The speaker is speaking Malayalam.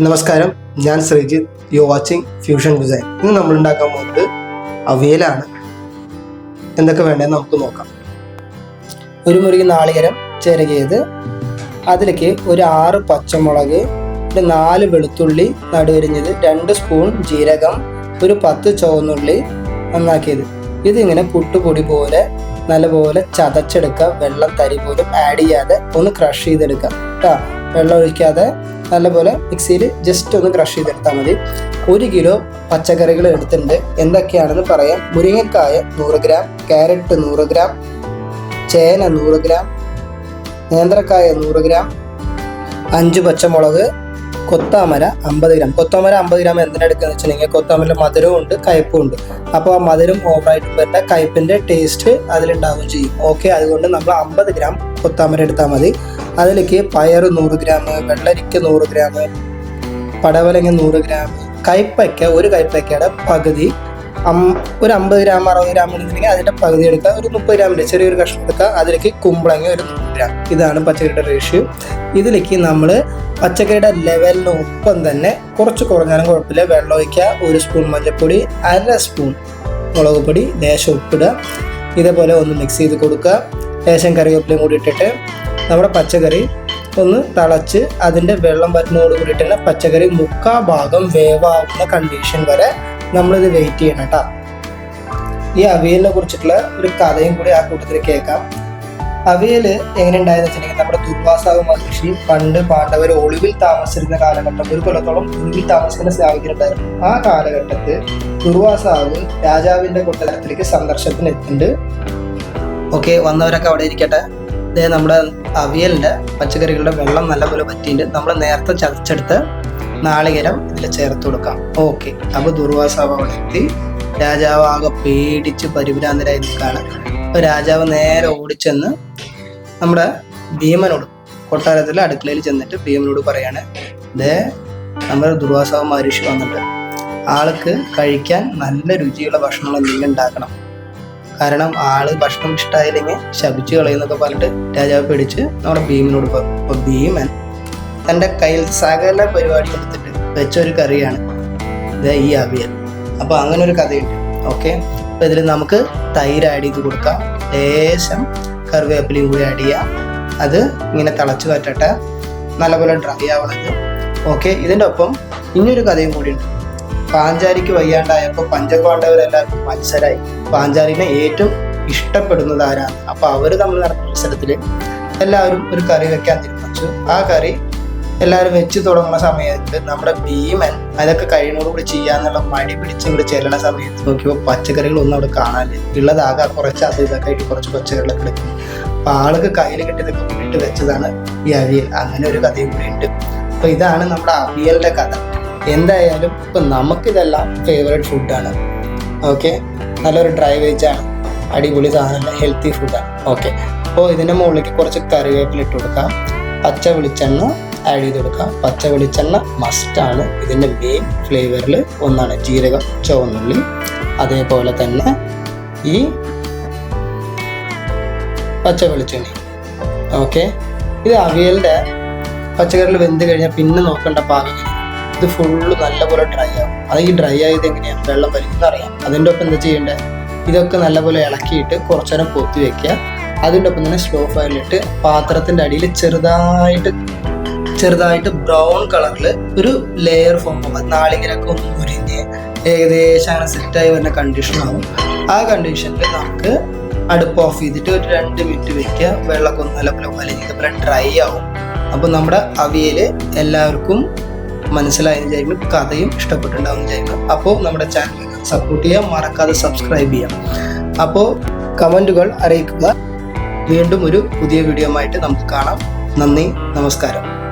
നമസ്കാരം. ഞാൻ Sreejith. You watching fusion design ഇന്ന് നമ്മൾ ഉണ്ടാക്കാൻ പോകുന്നത് അവിയലാണ്. എന്തൊക്കെ വേണ്ടതെന്ന് നമുക്ക് നോക്കാം. ഒരു മുറിക്ക് നാളികരം ചിരകിയത് അതിലേക്ക് ഒരു ആറ് പച്ചമുളക് ഒരു നാല് വെളുത്തുള്ളി നടുവരിഞ്ഞത് രണ്ട് സ്പൂൺ ജീരകം ഒരു പത്ത് ചുവന്നുള്ളി നന്നാക്കിയത്. ഇതിങ്ങനെ പുട്ടുപൊടി പോലെ നല്ലപോലെ ചതച്ചെടുക്കുക. വെള്ളം തരി പോലും ആഡ് ചെയ്യാതെ ഒന്ന് ക്രഷ് ചെയ്തെടുക്കുക. കേട്ടോ വെള്ളം ഒഴിക്കാതെ നല്ലപോലെ മിക്സിയിൽ ജസ്റ്റ് ഒന്ന് ക്രഷ് ചെയ്തെടുത്താൽ മതി. ഒരു കിലോ പച്ചക്കറികൾ എടുത്തിട്ടുണ്ട്. എന്തൊക്കെയാണെന്ന് പറയാം. മുരിങ്ങക്കായ നൂറ് ഗ്രാം ക്യാരറ്റ് നൂറ് ഗ്രാം ചേന നൂറ് ഗ്രാം നേന്ത്രക്കായ നൂറ് ഗ്രാം അഞ്ച് പച്ചമുളക് കൊത്താമര അമ്പത് ഗ്രാം കൊത്താമര അമ്പത് ഗ്രാം എന്തിനെടുക്കുക വെച്ചിട്ടുണ്ടെങ്കിൽ കൊത്താമര മധുരവും ഉണ്ട് കയ്പ്പും ഉണ്ട്. അപ്പോൾ ആ മധുരം ഓവറായിട്ട് വരേണ്ട കയ്പ്പിന്റെ ടേസ്റ്റ് അതിലുണ്ടാവുകയും ചെയ്യും. ഓക്കെ അതുകൊണ്ട് നമ്മൾ അമ്പത് ഗ്രാം കൊത്താമര എടുത്താൽ മതി. അതിലേക്ക് പയർ നൂറ് ഗ്രാം വെള്ളരിക്ക നൂറ് ഗ്രാം പടവലങ്ങ നൂറ് ഗ്രാം കയ്പ്പയ്ക്ക ഒരു കയ്പ്പയ്ക്കയുടെ പകുതി. ഒരു അമ്പത് ഗ്രാം അറുപത് ഗ്രാം എടുത്തിട്ടുണ്ടെങ്കിൽ അതിന്റെ പകുതി എടുക്കുക. ഒരു മുപ്പത് ഗ്രാമിന്റെ ചെറിയൊരു കഷ്ണം എടുക്കുക. അതിലേക്ക് കുമ്പളങ്ങ ഒരു നൂറ് ഗ്രാം. ഇതാണ് പച്ചക്കറിയുടെ റേഷ്യോ ഇതിലേക്ക് നമ്മൾ പച്ചക്കറിയുടെ ലെവലിന് ഒപ്പം തന്നെ കുറച്ച് കുറഞ്ഞാലും കുഴപ്പമില്ല. വെള്ളം ഒഴിക്കുക. ഒരു സ്പൂൺ മഞ്ഞൾപ്പൊടി അര സ്പൂൺ മുളക് പൊടി ലേശം ഉപ്പിടുക. ഇതേപോലെ ഒന്ന് മിക്സ് ചെയ്ത് കൊടുക്കുക. ലേശം കറിവേപ്പിലയും കൂടി ഇട്ടിട്ട് നമ്മുടെ പച്ചക്കറി ഒന്ന് തിളച്ച് അതിന്റെ വെള്ളം വരുന്നതോട് കൂടിയിട്ട് തന്നെ പച്ചക്കറി മുക്കാ ഭാഗം വേവാകുന്ന കണ്ടീഷൻ വരെ നമ്മളിത് വെയിറ്റ് ചെയ്യണം കേട്ടോ. ഈ അവിയലിനെ കുറിച്ചിട്ടുള്ള ഒരു കഥയും കൂടി ആ കൂട്ടത്തിൽ കേൾക്കാം. അവിയൽ എങ്ങനെ ഉണ്ടായെന്ന് വെച്ചിട്ടുണ്ടെങ്കിൽ നമ്മുടെ ദുർവാസാവ് മഹർഷി പണ്ട് പാണ്ഡവർ ഒളിവിൽ താമസിച്ചിരുന്ന കാലഘട്ടം ഒരു കൊല്ലത്തോളം ഒളിവിൽ താമസിക്കുന്ന സാഹചര്യം ഉണ്ടായിരുന്നു ആ കാലഘട്ടത്തിൽ ദുർവാസാവ് രാജാവിന്റെ കൊട്ടാരത്തിലേക്ക് സന്ദർശനത്തിന് എത്തുന്നുണ്ട് ഓക്കെ വന്നവരൊക്കെ അവിടെ ഇരിക്കട്ടെ. ഇതേ നമ്മുടെ അവിയലിന്റെ പച്ചക്കറികളുടെ വെള്ളം നല്ലപോലെ പറ്റിയിട്ട് നമ്മൾ നേരത്തെ ചതച്ചെടുത്ത് നാളികേരം ഇതിൽ ചേർത്ത് കൊടുക്കാം. ഓക്കെ. അപ്പോൾ ദുർവാസാവ് അവിടെ എത്തി. രാജാവ് ആകെ പേടിച്ച് പരിഭ്രാന്തരായി നിൽക്കുകയാണ്. അപ്പോൾ രാജാവ് നേരെ ഓടിച്ചെന്ന് നമ്മുടെ ഭീമനോട് കൊട്ടാരത്തിലെ അടുക്കളയിൽ ചെന്നിട്ട് ഭീമനോട് പറയാണ് ദേ നമ്മുടെ ദുർവാസാവ് മഹർഷി വന്നിട്ട് ആൾക്ക് കഴിക്കാൻ നല്ല രുചിയുള്ള ഭക്ഷണങ്ങൾ എന്തെങ്കിലും ഉണ്ടാക്കണം. കാരണം ആൾ ഭക്ഷണം ഇഷ്ടമായില്ലെങ്കിൽ ശപിച്ചു കളയുന്നൊക്കെ പറഞ്ഞിട്ട് രാജാവ് പേടിച്ച് നമ്മുടെ ഭീമനോട് പറഞ്ഞു അപ്പൊ ഭീമൻ തന്റെ കയ്യിൽ സകല പരിപാടി എടുത്തിട്ട് വെച്ച ഒരു കറിയാണ് ഈ അവിയൽ. അപ്പോൾ അങ്ങനെ ഒരു കഥയുണ്ട്. ഓക്കെ? അപ്പോൾ ഇതിൽ നമുക്ക് തൈര് ആഡ് ചെയ്ത് കൊടുക്കാം. ലേശം കറിവേപ്പിലയും കൂടി ആഡ് ചെയ്യാം. അത് ഇങ്ങനെ തിളച്ച് പറ്റട്ടെ നല്ലപോലെ ഡ്രൈ ആവണത്. ഓക്കെ? ഇതിന്റെ ഒപ്പം ഇനിയൊരു കഥയും കൂടിയുണ്ട് പാഞ്ചാലിക്ക് വയ്യാണ്ടായപ്പോൾ പഞ്ചപാണ്ഡവരെല്ലാവർക്കും മത്സരമായി പാഞ്ചാരിനെ ഏറ്റവും ഇഷ്ടപ്പെടുന്നത് ആരാണ്? അപ്പോൾ അവർ തമ്മിൽ നടന്ന മത്സരത്തിൽ എല്ലാവരും ഒരു കറി വെക്കാൻ തീരുമാനിച്ചു. ആ കറി എല്ലാവരും വെച്ച് തുടങ്ങുന്ന സമയത്ത് നമ്മുടെ ഭീമൻ അതൊക്കെ കഴിയുന്നതോടുകൂടി ചെയ്യാന്നുള്ള മടി പിടിച്ച് ഇവിടെ ചെല്ലണ സമയത്ത് നോക്കിയപ്പോൾ പച്ചക്കറികളൊന്നും അവിടെ കാണാനില്ല ഉള്ളതാകെ കുറച്ച് അത് ഇതൊക്കെ ആയിട്ട് കുറച്ച് പച്ചക്കറികളൊക്കെ എടുക്കും അപ്പൊ ആൾക്ക് കയ്യിൽ കിട്ടിയതൊക്കെ വീട്ടിൽ വെച്ചതാണ് ഈ അവിയൽ. അങ്ങനെ ഒരു കഥയും കൂടി ഉണ്ട്. അപ്പൊ ഇതാണ് നമ്മുടെ അവിയലിന്റെ കഥ. എന്തായാലും ഇപ്പൊ നമുക്കിതെല്ലാം ഫേവറേറ്റ് ഫുഡാണ് ഓക്കെ നല്ലൊരു ഡ്രൈ വെജ് ആണ്. അടിപൊളി സാധനം ഹെൽത്തി ഫുഡാണ് ഓക്കെ അപ്പോൾ ഇതിന്റെ മുകളിലേക്ക് കുറച്ച് കറിവേപ്പില ഇട്ട് കൊടുക്കാം. പച്ച വെളിച്ചെണ്ണ ആഡ് ചെയ്ത് കൊടുക്കാം. പച്ച വെളിച്ചെണ്ണ മസ്റ്റാണ് ഇതിന്റെ മെയിൻ ഫ്ലേവറിൽ ഒന്നാണ് ജീരകം ചുവന്നുള്ളി. അതേപോലെ തന്നെ ഈ പച്ച വെളിച്ചെണ്ണ. ഓക്കെ ഇത് അവിയലിന്റെ പച്ചക്കറികൾ വെന്ത് കഴിഞ്ഞാൽ പിന്നെ നോക്കേണ്ട പാകം ഇത് ഫുള്ള് നല്ലപോലെ ഡ്രൈ ആവും. അതെങ്കിൽ ഡ്രൈ ആയത് എങ്ങനെയാണ് വെള്ളം വലിക്കുന്നത് അറിയാം. അതിന്റെ ഒപ്പം എന്താ ചെയ്യേണ്ടത് ഇതൊക്കെ നല്ലപോലെ ഇളക്കിയിട്ട് കുറച്ചു നേരം പൊത്തി വെക്കുക. അതിന്റെ ഒപ്പം തന്നെ സ്ലോ ഫയറിലിട്ട് പാത്രത്തിന്റെ അടിയിൽ ചെറുതായിട്ട് ചെറുതായിട്ട് ബ്രൗൺ കളറിൽ ഒരു ലെയർ ഫോം ആവും. നാളികരൊക്കെ ഒന്ന് മുരിഞ്ഞ് ഏകദേശം അങ്ങനെ സെറ്റായി വരുന്ന കണ്ടീഷനാവും ആ കണ്ടീഷനിൽ നമുക്ക് അടുപ്പ് ഓഫ് ചെയ്തിട്ട് ഒരു രണ്ട് മിനിറ്റ് വെക്കുക. വെള്ളമൊക്കെ ഒന്ന് വലിഞ്ഞ് ഇതുപോലെ ഡ്രൈ ആവും. അപ്പോൾ നമ്മുടെ അവിയൽ എല്ലാവർക്കും മനസ്സിലായെന്ന് വിചാരിക്കുന്നു കഥയും ഇഷ്ടപ്പെട്ടിട്ടുണ്ടാവും വിചാരിക്കുന്നു അപ്പോൾ നമ്മുടെ ചാനൽ സപ്പോർട്ട് ചെയ്യാം. മറക്കാതെ സബ്സ്ക്രൈബ് ചെയ്യാം. അപ്പോൾ കമന്റുകൾ അറിയിക്കുക. വീണ്ടും ഒരു പുതിയ വീഡിയോ ആയിട്ട് നമുക്ക് കാണാം. നന്ദി നമസ്കാരം.